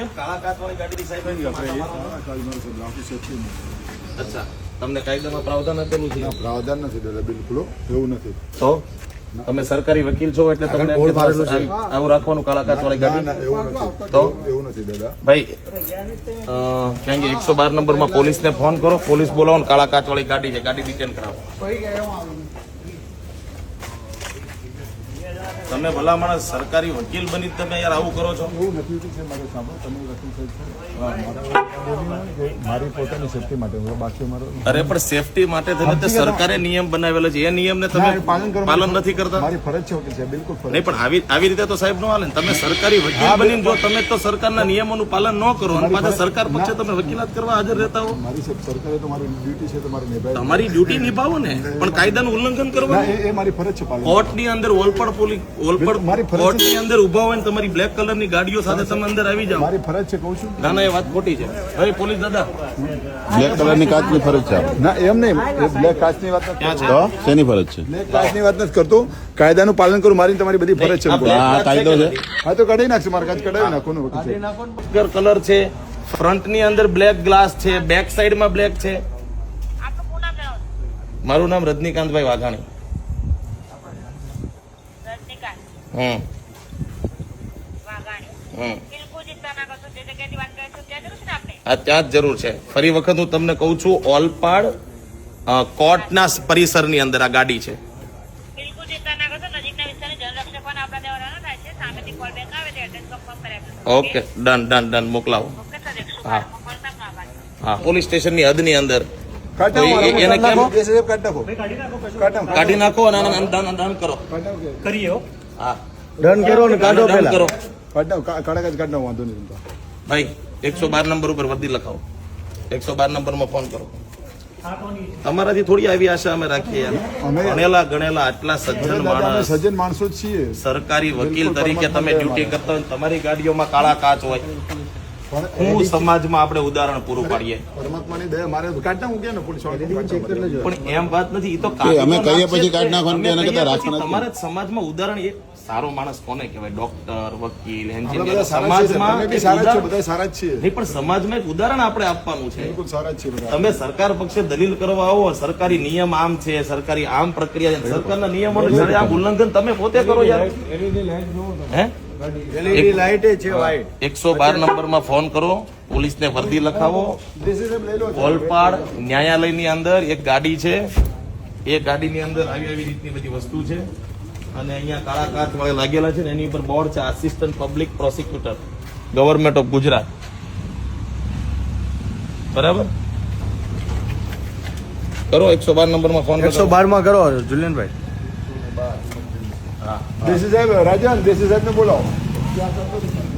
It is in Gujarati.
કેમ કાળા કાચ ગાડી સાહેબ અચ્છા તમને કાયદામાં પ્રાવધાન આપેલું છે? પ્રાવધાન નથી દાદા બિલકુલ એવું નથી. તો? તમે સરકારી વકીલ છો એટલે તમને આવું રાખવાનું કાળા કાચ વાળી ગાડી તો? એવું નથી દાદા. ભાઈ કારણ કે એકસો બાર નંબરમાં પોલીસને ફોન કરો પોલીસ બોલાવો કાળા કાચ વાળી ગાડી છે ગાડી ડિટેન કરાવો. તમે ભલા માણસ સરકારી વકીલ બની તમે યાર આવું કરો છો? એવું નથી છે મારે સાંભળો તમે વકીલ સાહેબ છો. મારા- મારી પોતાની સેફટી માટે હું બાકી મારો અરે પણ સેફટી માટે તે સરકારે નિયમ બનાવેલો છે. એ નિયમને તમે પાલન નથી કરતા? મારી ફરજ છે વકીલ સાહેબ બિલકુલ નહીં પણ આવી આવી રીતે તો સાહેબ નો હાલે તમે સરકારી વકીલ બની જો તમે તો સરકારના નિયમોનું પાલન ન કરો અને પાછા સરકાર પક્ષે તમે વકીલાત કરવા હાજર રહેતા હો? મારી સરકારે તો મારી ડ્યુટી છે તમારી ડ્યુટી નિભાવો ને પણ કાયદાનું ઉલ્લંઘન કરવા કરવાનું? એ મારી ફરજ છે કોર્ટની અંદર ઓલપડ પોલી ઓલપડ મારી કોર્ટની અંદર ઊભા હોય ને તમારી બ્લેક કલરની ગાડીઓ સાથે તમે અંદર આવી જાઓ. મારી ફરજ છે કહું છું. ના ના એ વાત ખોટી છે. હવે પોલીસ દાદા. બ્લેક કલરની કાચની ફરજ છે ના એમ નહીં. બ્લેક કાચની વાત ક્યાં છે? શેની ફરજ છે? બ્લેક કાચની વાત નથી કરતો. કાયદાનું પાલન કરું મારી તમારી બધી ફરજ છે કાચ કાયદો છે? હા તો કઢાઈ નાખશે મારે કાચ કઢાવી નાખો ને કલર છે. ફ્રન્ટની અંદર બ્લેક ગ્લાસ છે. બેક સાઈડમાં બ્લેક છે. મારું નામ રજનીકાંતભાઈ વાઘાણી રજનીકાંત હમ વાઘાણી હમ બિલકુલ ચિંતા ના કરશો જે જગ્યાએથી વાત કરે છો ત્યાં ને જ જરૂર છે. ફરી વખત હું તમને કહું છું ઓલપાડ અ, કોર્ટના પરિસરની અંદર આ ગાડી છે. ના ઓકે ડન ડન ડન મોકલાવો. હા. હા પોલીસ સ્ટેશનની હદની અંદર. એને કેમ? કાઢ નાખો. અને આને ડન ડન કરો. કરીએ હા. ડન કરો ને કાઢો પહેલા કરો કાઢો કાઢક જ કાઢા વાંધો નહીં તો ભાઈ એકસો બાર નંબર ઉપર વર્દી લખાવો. એકસો બાર નંબરમાં ફોન કરો. તમારાથી થોડી આવી આશા અમે રાખીએ ગણેલા ભણેલા ગણેલા આટલા સજ્જન માણસ. સજ્જન માણસો જ છીએ. સરકારી વકીલ તરીકે તમે ડ્યુટી કરતા હોય તમારી ગાડીઓમાં કાળા કાચ હોય. હું સમાજમાં આપણે ઉદાહરણ પૂરું પાડીએ. પરમાત્માની દયા મારે તો કાઢ નાખું કે ને પોલીસવાળા ચેક કરી લેજો. પણ એમ વાત નથી એ તો અમે કહીએ પછી કાઢી રાખવાના તમારા સમાજમાં ઉદાહરણ એ સારો માણસ કોને કહેવાય? ડોક્ટર વકીલ એન્જિનિયર સમાજમાં બધા સારા જ છે નહીં પણ સમાજમાં એક ઉદાહરણ આપણે આપવાનું છે. બિલકુલ સારા જ છીએ તમે સરકાર પક્ષે દલીલ કરવા આવો સરકારી નિયમ આમ છે સરકારી આમ પ્રક્રિયા છે સરકારના નિયમોનું ઉલ્લંઘન તમે પોતે કરો યાર. હે? એલઈડી લાઇટ છે વાઇટ એકસો બાર નંબરમાં ફોન કરો પોલીસને વર્દી લખાવો. ઓલપાડ ન્યાયાલયની અંદર એક ગાડી છે. એ ગાડીની અંદર આવી આવી રીતની બધી વસ્તુ છે. અને અહીંયા કાળા કાચ વાળા લાગેલા છે ને એની ઉપર બોર્ડ છે assistant public prosecutor government of Gujarat બરાબર? કરો એકસો બાર નંબરમાં ફોન એકસો બારમાં કરો જુલિયનભાઈ. દેસી સાહેબ રાજન દેસી સાહેબ ને બોલાવો